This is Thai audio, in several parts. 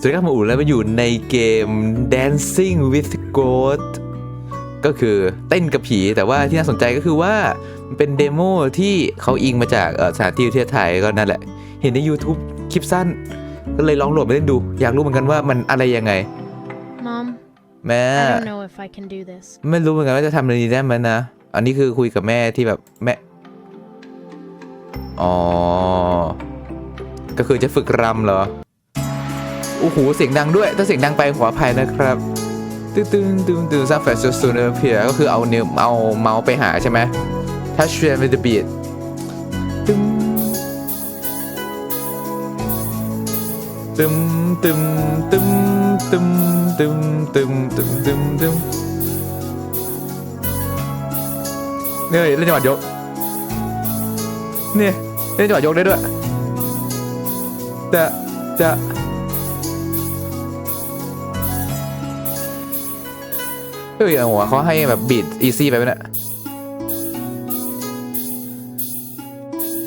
สวัสดีครับผมอู๋แล้วมาอยู่ในเกม Dancing with Ghost ก็คือเต้นกับผีแต่ว่าที่น่าสนใจก็คือว่ามันเป็นเดโมที่เขาอิงมาจากเอ่อสถานที่ประเทศไทยก็นั่นแหละ เห็นใน YouTube คลิปสั้น ก็เลยลองโหลดมาเล่นดู อยากรู้เหมือนกันว่ามันอะไรยังไง Mom, แม่ I don't know if I can do this. ไม่รู้เหมือนกันว่าจะทำอะไรดีได้ไหมนะ อันนี้คือคุยกับแม่ที่แบบแม่ อ๋อ ก็คือจะฝึกรำเหรอ โอ้โหเสียงดังด้วยถ้าเสียงดังไปขออภัยนะครับตึ้งตึ้งตึ้งตึ้งซับแฟชั่นซูเนอร์เพียก็คือเอาเนิ้วเอาเมาส์ไปหาใช่ไหม touch them with the beat ตึ้มตึมตึมตึมตึมตึมตึมตึมตึมตึมเนี่ยเล่นจังหวะยกเนี่ยเล่นจังหวะยกได้ด้วยจะจะ เฮ้ยเอาหัวเขาให้แบบบีดอีซี่ไปไหมเนี่ย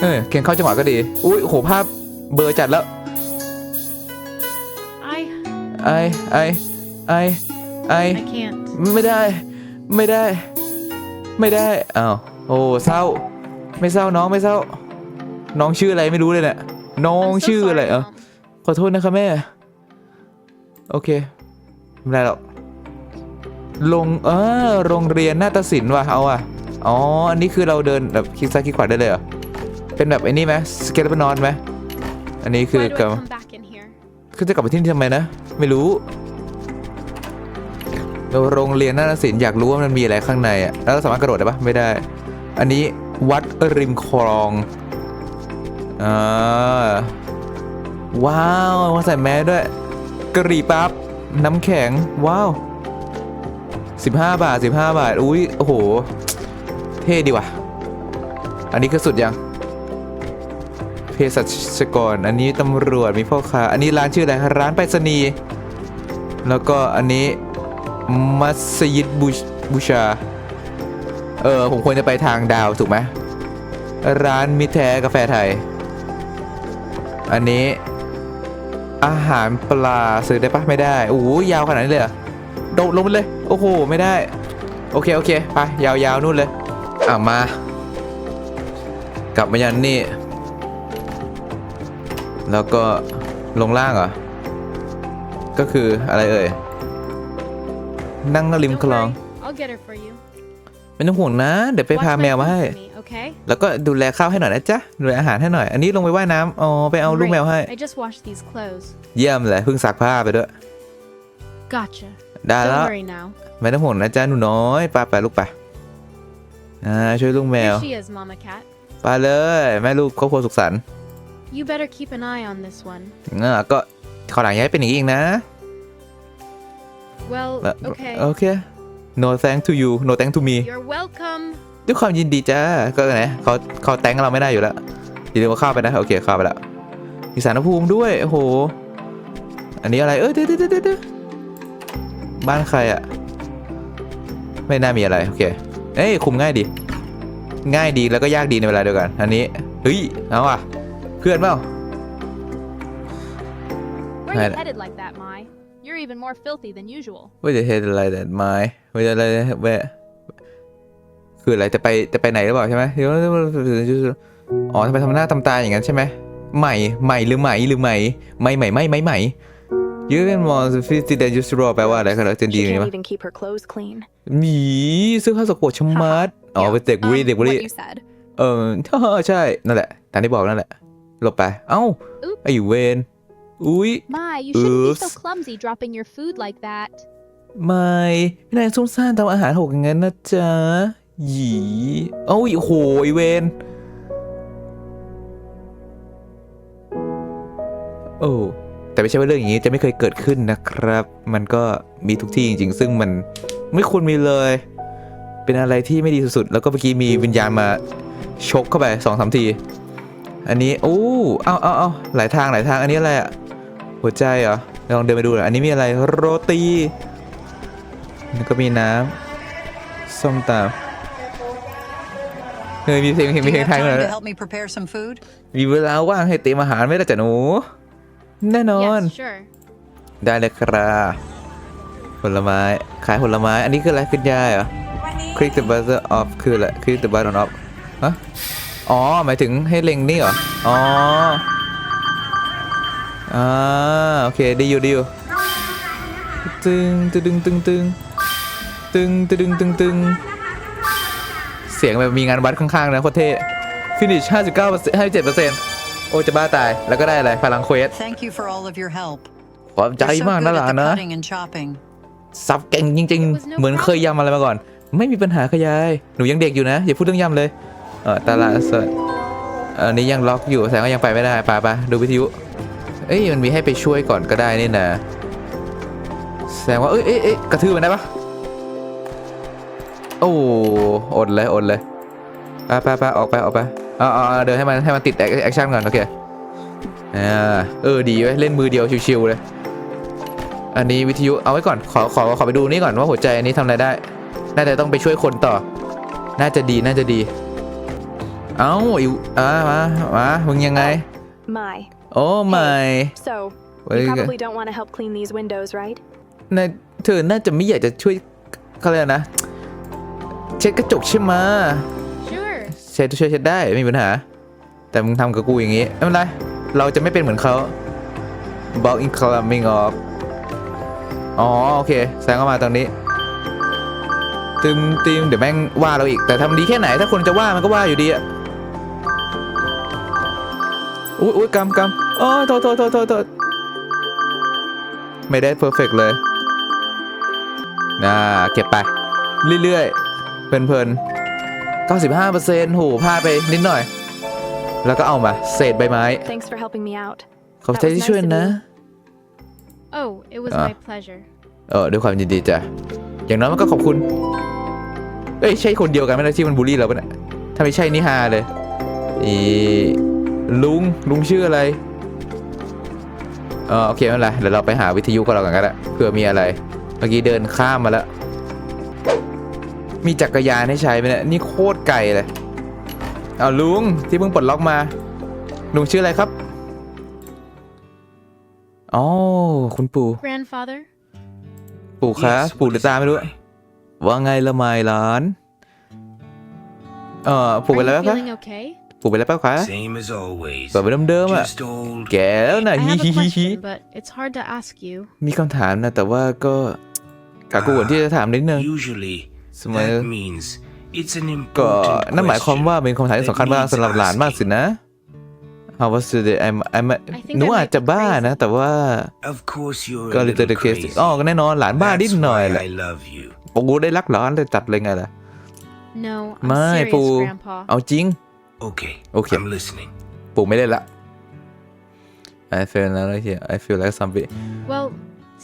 เออเขียนเข้าจังหวะก็ดี อุ้ยโหภาพเบลอร์จัดแล้ว I ไอไอไอไอ I can't. ไม่ได้ ไม่ได้ ไม่ได้อ้าวโอ้เศร้า ไม่เศร้าน้องไม่เศร้า น้องชื่ออะไรไม่รู้เลยเนี่ยน้อง I'm so ชื่ออะไร sorry, เออ Mom. ขอโทษนะครับแม่ โอเค ไม่เป็นไรหรอก ลงเออโรงเรียนนาฏศิลป์ว่ะเอาอะอ๋ออันนี้คือเราเดินแบบคลิกซ้ายคลิกขวาได้เลยเหรอเป็นแบบไอ้นี่ไหมสเกลปนอนไหมอันนี้คือ Why do I กับ come back in here? คือจะกลับไปที่นี่ทำไมนะ ไม่รู้เราโรงเรียนนาฏศิลป์อยากรู้ว่ามันมีอะไรข้างในอะแล้วเราสามารถกระโดดได้ปะไม่ได้ อันนี้วัดริมคลองอ่าว้าวมาใส่แมสด้วยกะหรี่ปั๊บน้ำแข็งว้าว 15 บาท 15 บาท อุ้ยโอ้โห เท่ดีว่ะ อันนี้คือสุดยังเภสัชกร อันนี้ตำรวจมีพ่อค้า อันนี้ร้านชื่ออะไรร้านไปรษณีย์แล้วก็อันนี้มัสยิดบูชบูชาเออ ผมควรจะไปทางดาวถูกไหมร้านมิแท้กาแฟไทย อันนี้อาหารปลาซื้อได้ปะไม่ได้ โอ้ยาวขนาดนี้เลยเหรอ โดดลงไปเลย โอ้โห ไม่ได้ โอเค โอเค ไป ยาวๆนู่นเลย อะมา กลับมายันนี่ แล้วก็ลงล่างเหรอ ก็คืออะไรเอ่ย นั่งริม Don't คลอง worry, I'll get her for you. ไม่ต้องห่วงนะ เดี๋ยวไป Watch พา my แมวมาให้ food for me, okay? แล้วก็ดูแลข้าวให้หน่อยนะจ๊ะ ดูแลอาหารให้หน่อย อันนี้ลงไปว่ายน้ำอ๋อ ไปเอาลูกแมวให้ Great. I just washed these clothes. เยี่ยมเลยเพิ่งซักผ้าไปด้วย Gotcha. ได้แล้ว Don't worry now. ไม่ต้องห่วงนะจ๊ะหนูน้อยไปไปลูกไปอ่าช่วยลูกแมว Here she is, Mama Cat. ไปเลย แม่ลูกครอบครัวสุขสันต์ You better keep an eye on this one. อ่าก็ขอหลังอย้ายเป็นอย่างนี้อีกนะ Well, แล้ว okay. โอเค no thank to you no thank to me You're welcome. ด้วยความยินดีจ้าก็ไหนเขาเขาแตงเราไม่ได้อยู่แล้วอย่าลืมว่าเข้าไปนะ โอเคเข้าไปแล้วมีสารภูมิด้วย โอ้โห อันนี้อะไร เออเดี๋ยวเดี๋ยวเดี๋ยวเดี๋ยว บ้านใครอะไม่น่ามีอะไร โอเค เอ้ยคุมง่ายดี ง่ายดีแล้วก็ยากดีในเวลาเดียวกัน อันนี้ เฮ้ย เอาอะ เพื่อนเปล่า Where are Right. you headed like that, Mai? You're even more filthy than usual. ว่าจะเฮดอะไรแต่ไม้ว่าจะอะไรแวะคืออะไรจะไปจะไปไหนหรือเปล่าใช่ไหมเดี๋ยวอ๋อทำไมทำหน้าทำตาอย่างนั้นใช่ไหมใหม่ใหม่หรือไหมหรือไหมไม่ใหม่ไม่ไม่ใหม่ยืนม องฟิสิเดยูสโรแปลว่าอะไรกันเหรอจะดี She ไหม can't วะ even keep her clothes clean. หมีเสื้อผ้าสกปรกชะมัดอ๋อเป็นเด็กบุรี Um, เด็กบุรี what you said. เออ ใช่ นั่นแหละ ตามที่บอกนั่นแหละ หลบไป เอ้า Oops. ไอ้เวน อุ้ย Mai, you shouldn't be so Oops. clumsy dropping your food like that. ไม่พี่นายซุ่มซ่ามทำอาหารหกอย่างนั้นนะจ๊ะ หยีเอ้าโอ้โหไอเวนโอ้ แต่ไม่ใช่ว่าเรื่องอย่างนี้จะไม่เคยเกิดขึ้นนะครับ มันก็มีทุกที่จริงๆ ซึ่งมันไม่ควรมีเลย เป็นอะไรที่ไม่ดีสุดๆ แล้วก็เมื่อกี้มีวิญญาณมาชกเข้าไปสองสามที อันนี้โอ้เอาเอาเอาหลายทางหลายทาง อันนี้อะไรอะหัวใจเหรอ ลองเดินไปดูหน่อย อันนี้มีอะไร โรตีแล้วก็มีน้ำส้มตำเฮ้ยมีเพลงมี Do เพล you ง have ไทยมา time แล้ to ว help me prepare some food? มีเวลาว่างให้เตรียมอาหารไหมล่ะจ๊ะหนู แน่นอน Yes, sure. ได้เลยครับผลไม้ขายผลไม้ อันนี้คืออะไรขึ้นยายเหรอ click the buzzer off คืออะไร click the button off ฮะอ๋อ หมายถึงให้เล็งนี่เหรอ อ๋ออ่าโอเคดีอยู่ดีอยู่ตึงตึงตึงตึงตึงตึงตึงตึงตึงเสียงแบบมีงานวัดข้างๆนะโคตรเท่ finish 59% 57% โอ้จะบ้าตายแล้วก็ได้อะไรพลังเควส Thank you for all of your help. ขอบใจ You're so มาก good นะ at หลาน the นะ cutting and chopping. ซับเก่งจริง ๆ เหมือนเคยยำอะไรมาก่อน ไม่มีปัญหาขยาย หนูยังเด็กอยู่นะ อย่าพูดเรื่องยำเลย เออตลาดสดอันนี้ยังล็อกอยู่แสดงว่ายังไปไม่ได้ไปไปดูวิทยุ เอ้ยมันมีให้ไปช่วยก่อนก็ได้นี่นะแสดงว่าเอ้ยเอ้ยเอ้ยกระทืบมันได้ปะโอ้อดเลยอดเลยไปไปไปออกไปออกไป เอาเอาเอาเดินให้มันให้มันติดแอคชั่นก่อนโอเคอ่าเออดีไว้ยเล่นมือเดียวชิวๆเลย อันนี้วิทยุเอาไว้ก่อนขอขอขอไปดูนี่ก่อนว่าหัวใจอันนี้ทำอะไรได้ น่าจะต้องไปช่วยคนต่อ น่าจะดีน่าจะดี เอ้าอิวอ่ามามามึงยังไง My. โอ้ไม่ So, เฮ้ย you probably don't want to help clean these windows, right? นายเธอน่าจะไม่อยากจะช่วยเขาเลยกนะ เช็ดกระจกใช่ไหม เช็ดช่วยเช็ดได้ไม่มีปัญหา แต่มึงทำกับกูอย่างงี้ไม่เป็นไรเราจะไม่เป็นเหมือนเขา block incoming off อ๋อโอเคแสดงเข้ามาตรงนี้ตึมตึมเดี๋ยวแม่งว่าเราอีกแต่ทำดีแค่ไหนถ้าคนจะว่ามันก็ว่าอยู่ดีอะอุ้ยอุ้ยกำกำโอ้ยโทษโทษโทษโทษโทษไม่ได้เพอร์เฟกเลยน่าเก็บไป เรื่อยๆเพลินๆ 95%โหพลาดไปนิดหน่อย แล้วก็เอามา เศษใบไม้ Thanks for helping me out. ขอบใจที่ช่วยนะ Oh, it was Ah. my pleasure. เออด้วยความยินดีจ้ะ อย่างน้อยมันก็ขอบคุณ เอ้ย ใช่คนเดียวกันไหมนะที่มันบูลลี่เราปะเนี่ยถ้าไม่ใช่นี่ฮาเลยอีลุง ลุงชื่ออะไร เออโอเคไม่เป็นไรเดี๋ยวเราไปหาวิทยุก็แล้วกันก็ได้เผื่อมีอะไร เมื่อกี้เดินข้ามมาแล้ว มีจักรยานให้ใช้ไหมเนี่ยนี่โคตรไกลเลยเอาลุงที่เพิ่งปลดล็อกมา ลุงชื่ออะไรครับอ๋อคุณปู่ Grandfather? ปู่คะ Yes, ปู่ what หรือ is ตา it, ไม่รู้ Mai? ว่าไงละไมหลานเอ่อปู่ Are เป็นอะไร you บ้างคะ feeling okay? ปู่เป็นอะไรบ้างคะ Same as always. แบบเดิมๆอะ Just old. แก่แล้วนะ I ฮิ have ฮิ a ฮิฮิ question, but it's hard to ask you. มีคำถามนะ แต่ว่าก็กากูก่อนที่จะถามนิดนึง Usually, สมัย that means it's an ก็ important นั่นหมายความว่า question. เป็นคำถามที่สำคัญมากสำหรับหลานมากสินะ How was today I'm I'm think หนู I might อาจจะ be บ้า crazy. นะ แต่ว่า Of course you're ก็ a ลิต little เตอร์เคส crazy. อ๋อก็แน่นอนหลานบ้านิด That's หน่อย why แหละ I love you. ปู่ได้รักหลานเลยจัดเลยไงล่ะ No, I'm ไม่ serious, ปู่ Grandpa. เอาจริง Okay. Okay. I'm listening. ปู่ไม่ได้ละ I feel like here I feel like zombie Well,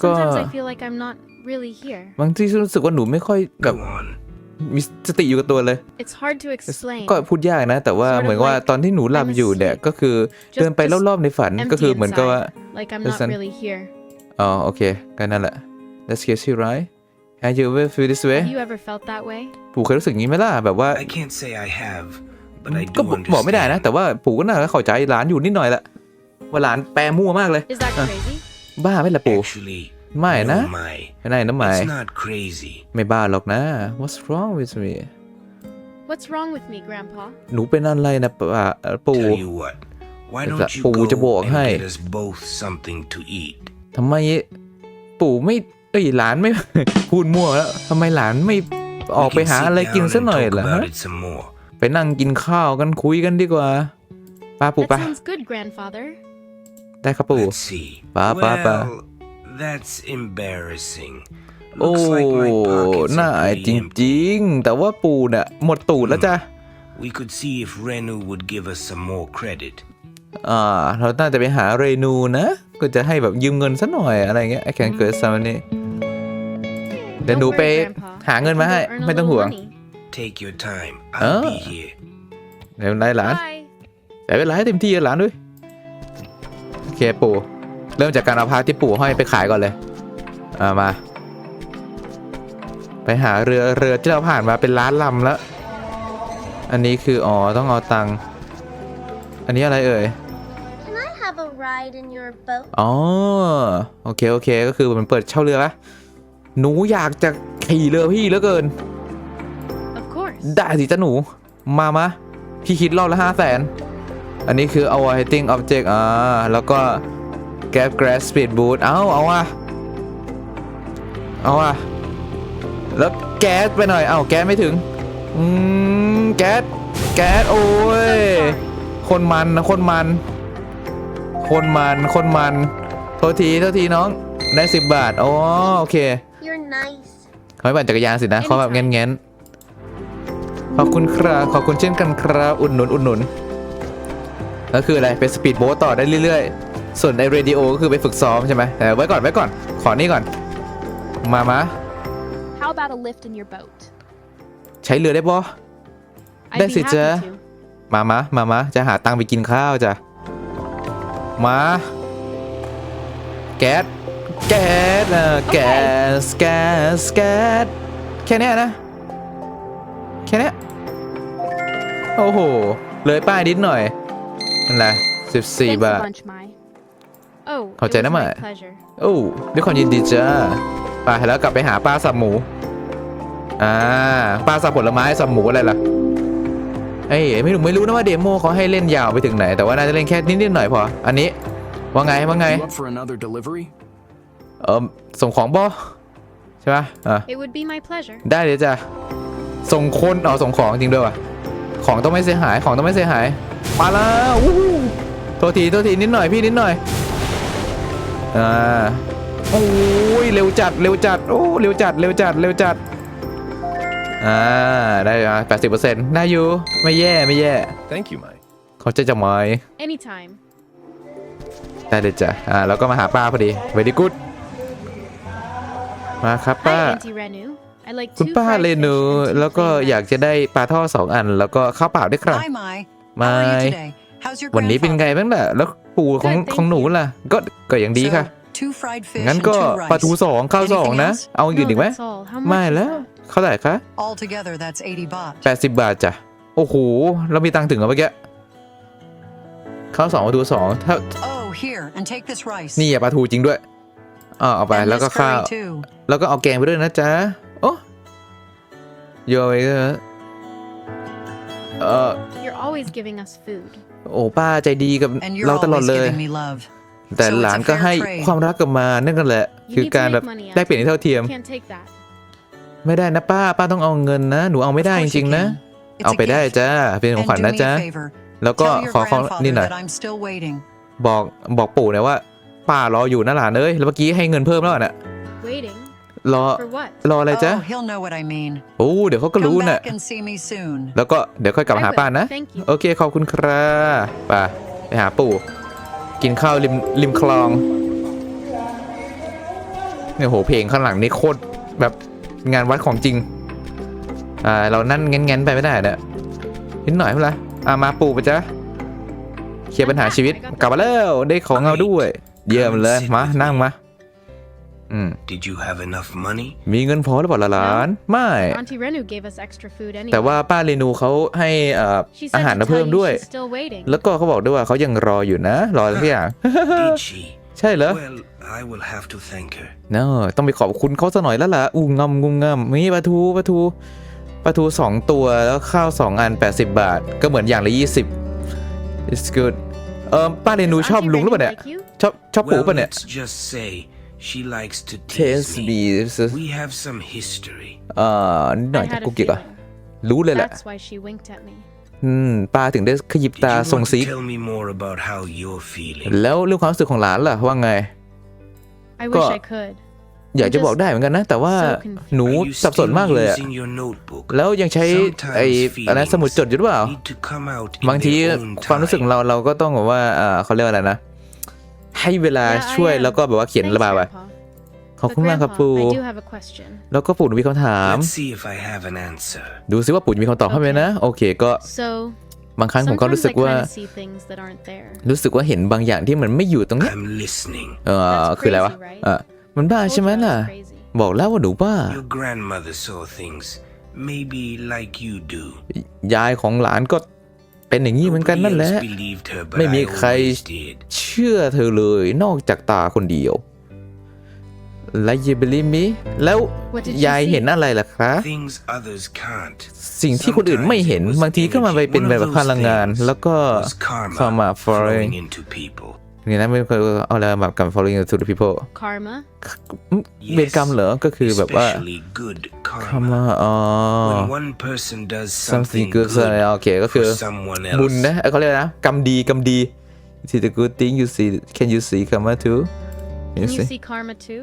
sometimes I Go- feel like I'm not really here. บางทีรู้สึกว่าหนูไม่ค่อยแบบ Go on. มีสติอยู่กับตัวเลย It's hard to explain. ก็พูดยากนะ แต่ว่า Sort of เหมือนกับว่า like ตอนที่หนูหลับอยู่เนี่ยก็คือเดินไปรอบๆในฝัน Empty ก็คือเหมือนกับว่า inside, like I'm Listen. not really here. อ๋อโอเคก็นั่นแหละ That's crazy right Have you ever feel this way Have you ever felt that way? ปู่เคยรู้สึกงี้ไหมล่ะแบบว่า I can't say I have, but I ก็ do บอกไม่ได้นะ แต่ understand. ว่าปู่ก็น่าจะเข้าใจหลานอยู่นิดหน่อยละว่าหลานแปลมั่วมากเลย Is that Uh. crazy? บ้าไหมล่ะปู่ Actually, ไม่นะ no, my. ไม่ได้นะหมาย It's not crazy. ไม่บ้าหรอกนะ What's wrong with me What's wrong with me, Grandpa? หนูเป็นอะไรนะป้าเอ่อปู่ Tell you what. Why Is don't that you ปู่จะบอก go ให้ and get us both something to eat? ทำไมปู่ไม่เอ้ยหลานไม่พูดมั่วแล้วทำไมหลานไม่ออก We ไป can หา sit อะไรกิน down สัก and หน่อย talk เหรอ about ฮะ it some more. ไปนั่งกินข้าวกันคุยกันดีกว่าป้าปู่ That ป้า sounds good, Grandfather. ได้ครับปู่ Let's see. Ba, ba, ba. Well, that's embarrassing. โอ้ Looks like my pockets น่า are อาย pretty จ empty. ริงๆ แต่ว่าปู่เนี่ยหมดตูดแล้วจ้ะ We could see if Renu would give us some more credit. อ่า เราน่าจะไปหาเรนูนะ ก็จะให้แบบยืมเงินสักหน่อยอะไรเงี้ย I can get some money เดี๋ยว Don't หนูไป worry, Grandpa. หาเงิน I มา can ให้ go earn a ไม่ต้อง little ห่วง money. Take your time. I'll Ah. be here. เดี๋ยวได้หลาน Bye. แต่เวลาให้เต็มที่อะหลานด้วย โอเคปู่ เริ่มจากการเอาพาที่ปู่ห้อยไปขายก่อนเลยอ่ามา ไปหาเรือเรือที่เราผ่านมาเป็นล้านลำแล้ว อันนี้คืออ๋อต้องเอาตังค์อันนี้อะไรเอ่ย Can I have a ride in your boat? อ๋อโอเค โอเค ก็คือมันเปิดเช่าเรือปะหนูอยากจะขี่เรือพี่เหลือเกิน Of course. ได้สิจ้าหนู มามะ พี่คิดรอบละห้าแสน อันนี้คือ avoiding object อ่า แล้วก็ gap grass speed boot เอาเอาว่ะเอาว่ะแล้วแก๊สไปหน่อย เอาแก๊สไม่ถึง อืม แก๊ส แก๊ส โอ้ย So sorry. คนมันนะคนมัน คนมัน คนมัน โทษที โทษทีน้อง ได้สิบบาทอ๋อโอเค You're nice. เขาไม่ปั่นจักรยานสินะ เขาแบบแง้นๆขอบคุณครับ ขอบคุณเช่นกันครับ อุดหนุน อุดหนุนแล้วคืออะไร เป็นสปีดโบ๊ทต่อได้เรื่อยๆ ส่วนไอเรดิโอก็คือไปฝึกซ้อมใช่ไหมแต่ไว้ก่อนไว้ก่อน ขอนี่ก่อน มามา How about a lift in your boat? ใช้เรือได้ปะ I'd That's be it, happy sir. to. มามามามาจะหาตังค์ไปกินข้าวจ้ะ มา แก๊ส แก๊สเออแก๊ส แก๊ส แก๊ส แค่เนี้ยนะ แค่เนี้ยโอ้โห เลยป้ายนิดหน่อยนั่นแหละสิบสี่ Thanks บา a ท bunch, Mai. Oh, I'll it take was them my out. pleasure. โอ้ด้วยความยินดีจ้าไปแล้วกลับไปหาป้าสับหมู อ่าป้าสับผลไม้สับหมูอะไรล่ะเอ้ยไม่รู้ไม่รู้นะว่าเดโมเขาให้เล่นยาวไปถึงไหน แต่ว่าน่าจะเล่นแค่นิดๆหน่อยพอ อันนี้ ว่าไงว่าไง You up for another delivery? เออส่งของบอใช่ปะอะ It would be my pleasure. ได้เลยจ้ะส่งคนอ๋อส่งของจริงด้วยว่ะของต้องไม่เสียหายของต้องไม่เสียหายมาแล้ววู้ฮู้โทษทีโทษทีนิดหน่อยพี่นิดหน่อย อ่าโอ้ยเร็วจัดเร็วจัดโอ้เร็วจัดเร็วจัดเร็วจัดอ่าได้มาแปดสิบเปอร์เซ็นต์ได้อยู่ไม่แย่ไม่แย่ Thank you, Mai. เขาจะจะมอย Anytime. ได้เลยจ้ะอ่าแล้วก็มาหาป้าพอดี very good มาครับป้า Hi, Auntie Renu. I like คุณ two ป้า fried เร fish นู and two แล้วก็ plain อยาก rice. จะได้ปลาทอดสองอัน แล้วก็ข้าวเปล่าด้วยครับ Hi, Mai. มา How are you today? How's your วันนี้เป็นไง grandfather? บ้างล่ะแล้วปู่ของ Good, thank ของหนูล่ะ ก็ก็อย่างดีค่ะ So, two fried fish งั้น and ก็ two rice. ปลาทูสองข้าวสอง Anything นะ else? เอาอย่างอื่น No, อีกไหม that's all. How much ไม่ is แล้ว that? เท่าไหร่คะ Altogether, that's 80 baht. แปดสิบบาทจ้ะโอ้โหเรามีตังค์ถึงเหรอเมื่อกี้ข้าวสองปลาทูสองถ้า Oh, here, and take this rice. นี่อะปลาทูจริงด้วยอ่าเอาไป And แล้วก็ this ข้าว curry too. แล้วก็เอาแกงไปด้วยนะจ๊ะโอ้โยยเออ You're always giving us food. โอ้ป้าใจดีกับ And you're เราตลอด always เลย giving me love. แต่ So it's a หลานก็ fair ให้ trade. ความรักกลับมานั่นกันแหละ You คือ need to การแบบ make money, ได้เปลี่ยนที่เท่าเทียม Can't take that. ไม่ได้นะป้า ป้าต้องเอาเงินนะ หนูเอาไม่ Of ได้จ course you ริงๆนะ can. It's เอา a ไปได้ gift. จ้าเป็นของ And ขวัญ do นะ me จ๊ะ a favor. แล้วก็ Tell your ขอเขานี่ grandfather หน่อย that I'm still waiting. บอกบอกปู่หน่อยว่าป้ารออยู่นะหลานเอ้ยแล้วเมื่อกี้ให้เงินเพิ่มแล้วน่ะ Waiting? รอ For what? รออะไรจ๊ะ Oh, he'll know what I mean. โอ้เดี๋ยวเขาก็รู้ Come น่ะ back and see me soon. แล้วก็เดี๋ยวค่อยกลับมา I หา will. ป้านะ Thank you. โอเคขอบคุณครับไป่ะไปหาปู่ กินข้าวริมริมคลองเนี่ยโหเพลงข้างหลังนี่โคตรแบบงานวัดของจริง อ่าเรานั่นแง้นๆไปไม่ได้เนี่ยนิดหน่อยเท่าไหร่อ่ามาปู่ปะจ๊ะเคลียร์ปัญหาชีวิตกลับมาแล้วได้ของเงาด้วย เยี่ยมเลยมานั่งมา อืม Did you have enough money? มีเงินพอหรือเปล่าล่ะหลาน ไม่ Auntie Renu gave us extra food anyway. แต่ว่าป้าเรนูเขาให้เอ่อ She อา said หาร to มา tell เพิ่ม you ด้วย she's still waiting. แล้วก็เขาบอกด้วยว่าเขายังรออยู่นะ รออะไรสักอย่าง Did she? ใช่เหรอ Well, I will have to thank her. เนอะต้องไปขอบคุณเขาซะหน่อยแล้วล่ะอูงำงุงงำมีปลาทูปลาทูปลาทูสองตัวแล้วข้าวสองอัน 80 บาท ก็เหมือนอย่างละ 20 it's good เออป้าเรนู Does ชอบ Auntie ลุงหรือเปล่า Renu เนี่ย like you? ชอบชอบปู่ Well, ป่ะเนี่ย let's just say she likes to Taste tease me. beefs We have some history. เอ่อนิดหน่อย I จาก had กุ๊ a กกิ๊กอะ feeling. รู้เลยแหละ That's why she winked at me. อืมป้าถึงได้ขยิบ Did ตา you ส่ง want ซี to ก tell me more about how you're feeling? แล้วเรื่องความรู้สึกของหลานล่ะว่าไง I Go. wish I could. อยากจะบอกได้เหมือนกันนะ แต่ว่า So confused. หนู Are you สับสน still มากเลยอะ using your notebook? แล้วยังใช้ไอ้ Sometimes อะไรสมุดจดอยู่หรือเปล่า need to come out in บางที their own ความรู้สึกของ time. เราเราก็ต้องแบบว่าเอ่อเขาเรียกว่าอะไรนะ ให้เวลา Yeah, I ช่วย am. แล้วก็แบบว่าเขียน Thanks, ระบายไป Grandpa. ขอบ But คุณมากครับ Grandpa, ปู่ I do have a question. แล้วก็ปู่หนูมีคำถาม Let's see if I have an answer. ดูซิว่าปู่จะมีคำตอบให้ไหมนะ โอเค ก็ So บางครั้งผมก็รู้ sometimes สึ I กว่า kind of see things that aren't there. รู้สึกว่าเห็นบางอย่างที่มันไม่อยู่ตรงเนี้ย I'm listening. เออ That's คืออะไรวะ crazy, right? เออมันบ้า Told ใช่ไหม you I was ล่ะ crazy. บอกแล้วว่าหนูบ้า Your grandmother saw things, maybe like you do. ยายของหลานก็ เป็นอย่างนี้เหมือนกันนั่นแหละ Nobody else believed her, but ไม่มี I ใคร always did. เชื่อเธอเลยนอกจากตาคนเดียว และยเบลิมิแล้ว What did you ยาย see? เห็นอะไรล่ะคะ Things others can't. สิ่งที่คนอื่นไม่เห็นบางทีก็มาไปเป็นแบบพลังงาน แล้วก็ Was karma karma flowing flowing into people. นี่นะไม่เคยเอาอะไรแบบกับ following to the people Karma? เวรกรรมเหรอก็คือแบบว่า Especially good คำ karma. ว่าอ๋อ When one person does something something good good โอเคก็คือ for someone บุญ else, นะเอ้ยเขาเรียกอะไรนะกรรมดีกรรมดี see the good thing you see can you see karma too Can you you see see karma too?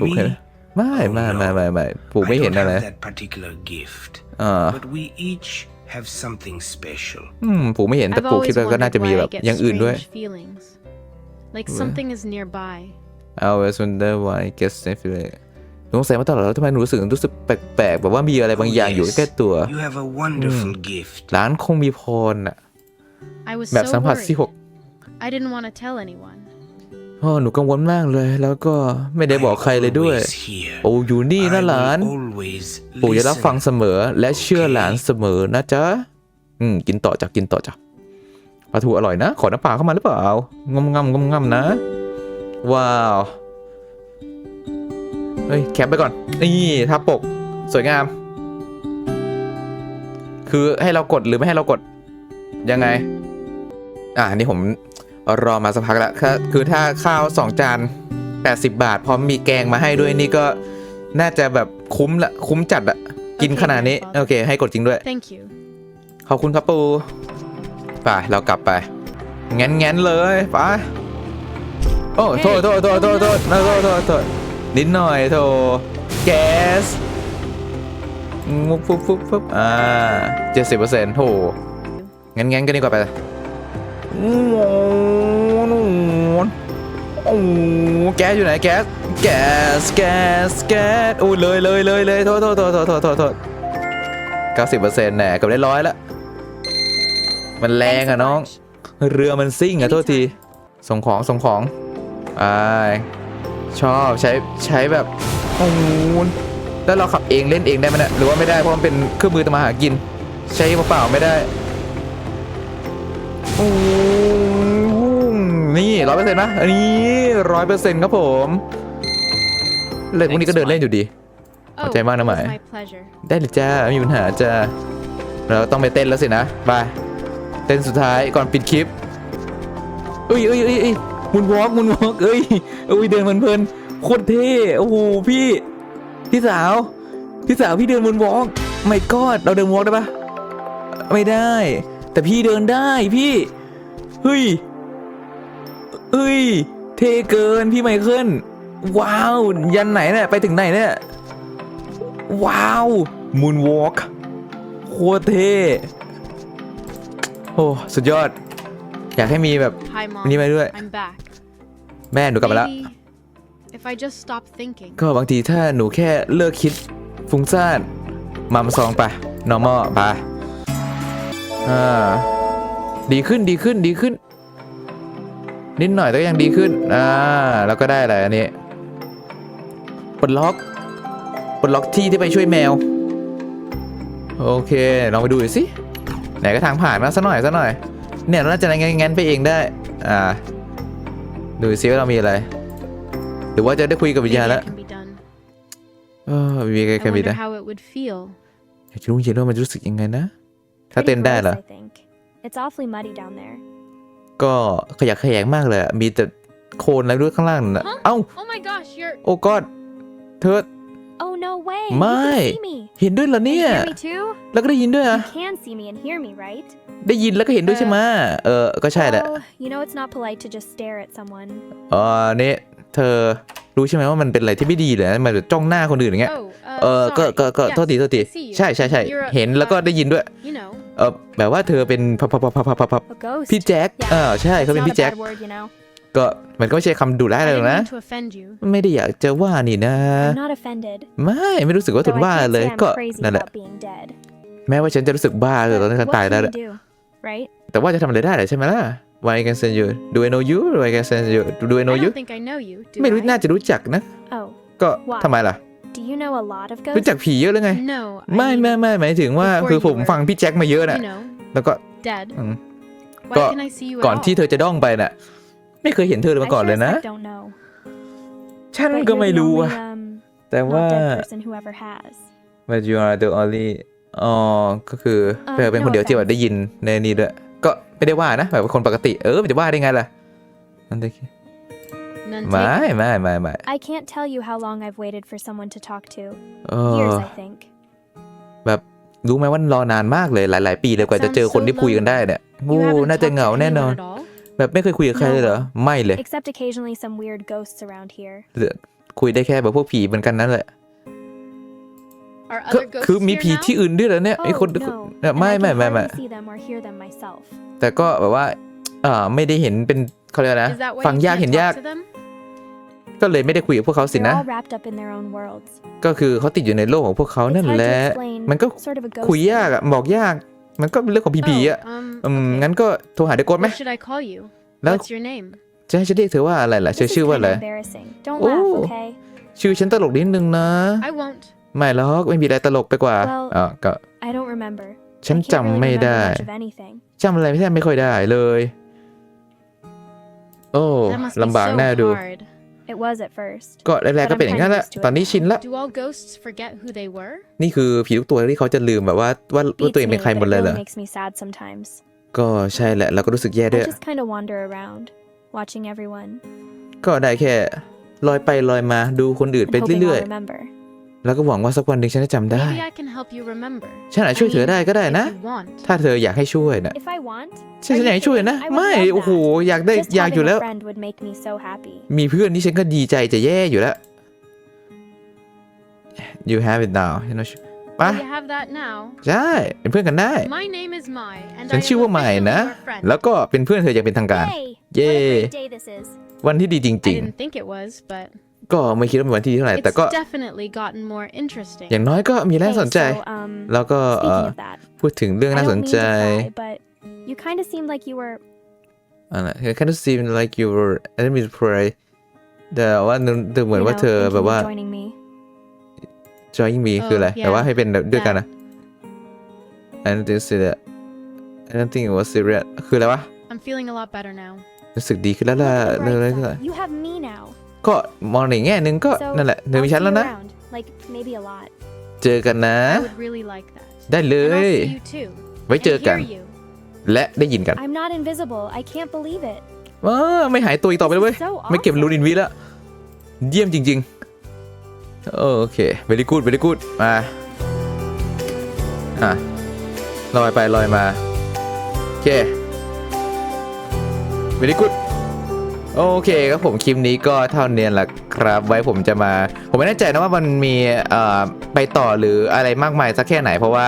ปู่เคย me, ไม่ไม่ไม่ไม่ไม่ปู่ I ไม่เห็น don't อะไร have that particular gift, อ่า but we each have something special. อืมปู่ไม่เห็นแต่ I've ปู่คิด always ว่าก็น่า wondered จะมี why แบ I บ get อย่างอื่นด้วย strange feelings. Like something is nearby. I always wonder why I get same feeling สงสัยมาตลอดแล้วทำไมหนูรู้สึกรู้สึกแปลกๆแบบว่ามีอะไรบางอย่าง Oh, อยู่ yes. ใกล้ตัว You have a wonderful gift. หลานคงมีพรอะ I was แบบ so สัมผัส worried. ที่หก I didn't want to tell anyone. พ่อหนูกังวลมากเลย แล้วก็ไม่ได้บอกใครเลยด้วย Always here. ปู่อยู่นี่ I นะหลาน will always ปู่จะรับฟัง listen. เสมอและเชื่อหลานเสมอนะจ๊ะ อืม กินต่อจ้ะกินต่อจ้ะ ปลาทูอร่อยนะ ขอน้ำปลาเข้ามาหรือเปล่างมงำงมงำนะ ว้าว เฮ้ย แคปไปก่อน นี่ทับปก สวยงาม คือให้เรากดหรือไม่ให้เรากด ยังไง อ่านี่ผมรอมาสักพักแล้ว คือคือถ้าข้าวสองจาน 80 บาท พร้อมมีแกงมาให้ด้วยนี่ก็น่าจะแบบคุ้มละคุ้มจัดอะกินขนาดนี้ โอเค ให้กดจริงด้วย Thank you. ขอบคุณครับปู ไปเรากลับไปงั้นงั้นๆเลยไปโอ้โทษโทษโทษโทษโทษโทษโทษโทษโทษนิดหน่อยโทแก๊สงุบฟุบฟุบฟุบอ่าเจ็ดสิบเปอร์เซ็นต์โถงั้นงั้นๆก็ดีกว่าไปโอ้แก๊สอยู่ไหนแก๊สแก๊สแก๊สแก๊สโอ้ยเลยเลยเลยเลยโทษโทษโทษโทษโทษโทษโทษเก้าสิบเปอร์เซ็นต์แน่เกับได้ร้อยละ มันแรงอะน้อง เรือมันซิ่งอะโทษที ส่งของส่งของอ่าชอบใช้ใช้แบบโอ้โหแล้วเราขับเองเล่นเองได้ไหมเนี่ยหรือว่าไม่ได้เพราะมันเป็นเครื่องมือทำมาหากิน ใช้เปล่าๆไม่ได้โอ้โหนี่ร้อยเปอร์เซ็นต์นะอันนี้ร้อยเปอร์เซ็นต์ครับผมเล่นพวกนี้ก็เดินเล่นอยู่ดี Oh, Okay, it mana was mai. my pleasure. ได้เลยจ้าไม่มีปัญหาจ้าเราต้องไปเต้นแล้วสินะไป เต้นสุดท้ายก่อนปิดคลิปเอ้ยเอ้ยเอ้ยมุนวอล์กมุนวอล์กเอ้ยเอ้ยเดินเพลินๆโคตรเท่โอ้โหพี่พี่สาวพี่สาวพี่เดินมุนวอล์กไม่กอดเราเดินวอล์กได้ปะไม่ได้ แต่พี่เดินได้พี่เฮ้ยเอ้ยเท่เกินพี่ไมเคิลว้าว ยันไหนเนี่ยไปถึงไหนเนี่ยว้าวมูนวอล์กโคตรเท่ โอ้สุดยอด อยากให้มีแบบ Hi, mom. นี่มาด้วย I'm back. แม่หนูกลับมาแล้ว Maybe if I just stop thinking. ก็บางทีถ้าหนูแค่เลิกคิดฟุ้งซ่านมัมซองไป normal ไปอ่าดีขึ้นดีขึ้นดีขึ้น นิดหน่อยแต่ก็ยังดีขึ้นอ่าแล้วก็ได้อะไรอันนี้ปลดล็อกปลดล็อกที่ที่ไปช่วยแมว โอเคลองไปดูหน่อยสิไห นก็ทางผ่านมาซะหน่อยซะหน่อย เนี่ยเราน่าจะงั้นงั้นๆไปเองได้ อ่า ดูซิว่าเรามีอะไร หรือว่าจะได้คุยกับวิญ Maybe ญาณ it แล้ว can be done. เออมีใคร I กันมี wonder นะ how it would feel. อยากจะรู้จริงๆว่ามันจะรู้สึกยังไงนะ ถ้า Pretty เต้นได้ gross, เหรอ I think. It's awfully muddy down there. ก็ขยักขยงมากเลยอะมีแต่โคลนอะไรด้วยข้างล่างนั่นน่ะฮะเอ้า Oh my gosh, you're โอ้กอดเธอ Oh no way! My. You can see me. เห็นด้วยเหรอ And เนี่ย hear me too. แล้วก็ได้ยินด้วยอะ You can see me and hear me, right? ได้ยินแล้วก็เห็นด้วยใช่ไหมเออ ก็ใช่แหละ Well, you know it's not polite to just stare at someone. อ๋อนี่เธอรู้ใช่ไหมว่ามันเป็นอะไรที่ไม่ดีเลยนะมันแบบจ้องหน้าคนอื่นอย่างเงี้ย oh, uh, เออก็ sorry. ก็ก็ Yes, โทษทีโทษที I see you. ใช่ใช่ใช่ You're a- เห็นแล้วก็ uh, ได้ยินด้วย You know. เออแบบว่าเธอเป็นพับพับพับพับพับพับ A ghost. พี่แจ็ค Yeah. เออใช่ It's เขาเป็น not พี่ a แจ็ค bad word, you know. ก็มันก็ไม่ใช่คำดุร้าย I อะไรหรอก didn't นะ mean to offend you. ไม่ได้อยากจะว่านี่นะ I'm not offended. ไม่ไม่รู้สึกว่าถู Though ก I ว่า can't เลย say I'm ก็ crazy นั่นแหละ about being dead. แม้ว่าฉันจะรู้สึกบ้าเลยตอนที่ฉัน What ตาย can แล้ว you แหละ do, right? แต่ว่าจะทำอะไรได้เหรอใช่ไหมล่ะ Why I can send you Do I know you Do I can send you Do I I know you don't think I know you. Do ไม่รู้ I? น่าจะรู้จักนะ Oh, ก็ Why? ทำไมล่ะ do you know a lot of รู้ ghosts? จักผีเยอะเลยไง No. I ไม่ mean, ไม่ไม่หมายถึงว่า before คือผม you were- ฟังพี่แจ็คมาเยอะ You น่ะ know, แล้วก็ dead. Mm. Why Go- can I see you ก่อน at ที่ all? เธอจะด้องไปน่ะ ไม่เคยเห็นเธอเลย I มาก่อน sure เลย as นะ heck don't know. ฉัน But ก็ you're ไม่ the รู้ only, อะ um, แต่ว่า not dead person who ever has. but you are the only อ๋อ ก็คือเอ่อเธอเป็นคน no เดียวที่แบบ offense ได้ยินในนี้ด้วย ก็ไม่ได้ว่านะ แบบเป็นคนปกติ เออมันจะว่าได้ไงล่ะนั่นเอง None ไม่ taken. ไม่ไม่ไม่ I can't tell you how long I've waited for someone to talk to. เอ Years, อ I think. แบบรู้ไหมว่ารอนานมากเลยหลาย ๆ ปีเลยกว่าจะเจอคนที่คุยกันได้เนี่ยโอ้ You haven't น่าจะ talked เหงา to แน่นอน anyone at all? แบบไม่เคยคุยกับใครเลยเหรอ ไม่เลย Except occasionally some weird ghosts around here. คุยได้แค่แบบพวกผีเหมือนกันนั่นแหละ Are คือ other ghosts คือมี here ผี now? ที่อื่นด้วยเหรอเนี่ย Oh, ไอ้คน no. เอ่อ and ไม่ I ไม่ can ไม่ไม่ hardly see them or hear them myself. แต่ก็แบบว่าอ่าไม่ได้เห็นเป็นเขาเรียกอะไรนะ Is that why ฟัง you ยาก can't เห็น talk ยาก to them? ก็เลยไม่ได้คุยกับพวกเขาสิ They're นะ all wrapped up in their own worlds. ก็คือเขาติดอยู่ในโลกของพวกเขา It's นั่น hard แห to ละ explain. มันก็ Sort of a ghost คุย thing. ยากอะบอกยาก มันก็เป็นเรื่องของผีๆอะ Oh, um, อืม okay. งั้นก็โทรหาเดโกดไหม What should I call you? แล้ว What's your name? จะให้ฉันเรียกเธอว่าอะไรล่ะเธอ This is ชื่อว่า kind อะไร of embarrassing. Don't Oh. laugh, okay? ชื่อฉันตลกนิดนึงนะ I won't. ไม่หรอกไม่มีอะไรตลกไปกว่า Well- อ๋อก็ I don't remember. ฉัน I can't จำ really ไม่ remember ได้ much of anything. จำอะไรไม่ได้ไม่ค่อยได้เลย โอ้ That must be ลำบาก so น่าดู hard. It was at first. ก็แรกๆก็เป็นอย่างนั้นแหละ But I'm kinda used to it ตอนนี้ชินละ Do all ghosts forget who they were? นี่คือผีทุกตัวที่เขาจะลืมแบบว่าว่าว่า Beats ตัวเองเป็น me, ใคร but หมด it เลยเหร really อ makes me sad sometimes. ก็ใช่แหละเราก็รู้สึกแย่ I ด้วย just kind of wander around, watching everyone. ก็ได้แค่ลอยไปลอยมาดูคนอื่น and ไป hoping เรื่อย I'll remember. ๆ แล้วก็หวังว่าสักวันหนึ่งฉันจะจำได้ Maybe I can help you remember. ฉันอาจช่วยเธอได้ก็ได้ If นะ you want. ถ้าเธออยากให้ช่วยนะ If I want, ฉันฉันอยากให้ช่วยนะ I would ไม่ love that. โอ้โห อยากได้ just อยากอยู่ having แล้ว a friend would make me so happy. มีเพื่อนนี่ฉันก็ดีใจจะแย่อยู่แล้ว you have it now เห็นไหมปะ Well, you have that now. ใช่เป็นเพื่อนกันได้ My name is Mai, and ฉัน I ชื่อ am ว่าใหม่ officially นะ your friend. แล้วก็เป็นเพื่อนเธออย่างเป็นทางการ Yay! What Yay. a great day this is. วันที่ดีจ I ริง didn't think it was, but ๆ ก็ไม่คิดว่าเป็นวันที่ดีเท่าไหร่ แต่ it's ก็ definitely gotten more interesting. อย่างน้อยก็มีแรง Hey, สนใจ so, um, แล้วก็เอ่อ speaking of that, พูดถึงเรื่อง I น่าสน don't mean ใจ to pry, but you kind of seemed like you were อะไร kind of seem like you were I didn't mean to pray แต่ว่านึกนึกเหมือน you ว่า know, เธอ thinking แบบ of ว่า joining me. joining me คืออะไร Oh, แต่ว่า yeah. ให้เป็นด้วยกันนะ I don't think serious I don't think it was serious คืออะไรวะ I'm feeling a lot better now. รู้สึกดีขึ้นแล้วล่ะ Look at the เรื่องอะไร bright ก็ side. You have me now. ก็มองในแง่หนึ่งก็ So นั่นแหละเธอ I'll มี see ฉัน you แล้วนะ around, like maybe a lot. เจอกันนะ I would really like that. ได้เล And ย I'll see you too. ไว้เจอ And กัน hear you. และได้ยินกัน I'm not invisible. I can't believe it. ว้าไม่หายตัวอีกต่อไปเลยเว้ย This is so ไม่เก็บ awesome. รูนอินวิแล้ว เยี่ยมจริง ๆ โอเค very good very good มา อะลอยไปลอยมา โอเค very good โอเคครับผมคลิปนี้ก็เท่านี้แหละครับ ไว้ผมจะมา ผมไม่แน่ใจนะว่ามันมีไปต่อหรืออะไรมากมายสักแค่ไหน เพราะว่า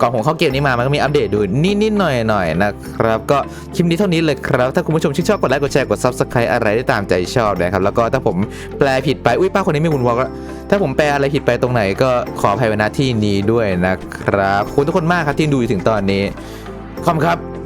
ก่อนผมเข้าเกมนี้มามันก็มีอัปเดตดูนิดๆหน่อยๆนะครับ ก็คลิปนี้เท่านี้เลยครับ ถ้าคุณผู้ชมชื่นชอบกดไลค์กดแชร์กด subscribe อะไรได้ตามใจชอบนะครับ แล้วก็ถ้าผมแปลผิดไปอุ้ยป้าคนนี้ไม่มุนวอกแล้วถ้าผมแปลอะไรผิดไปตรงไหนก็ขออภัยไว้ณที่นี้ด้วยนะครับขอบคุณทุกคนมากครับที่ดูถึงตอนนี้ขอบคุณครับ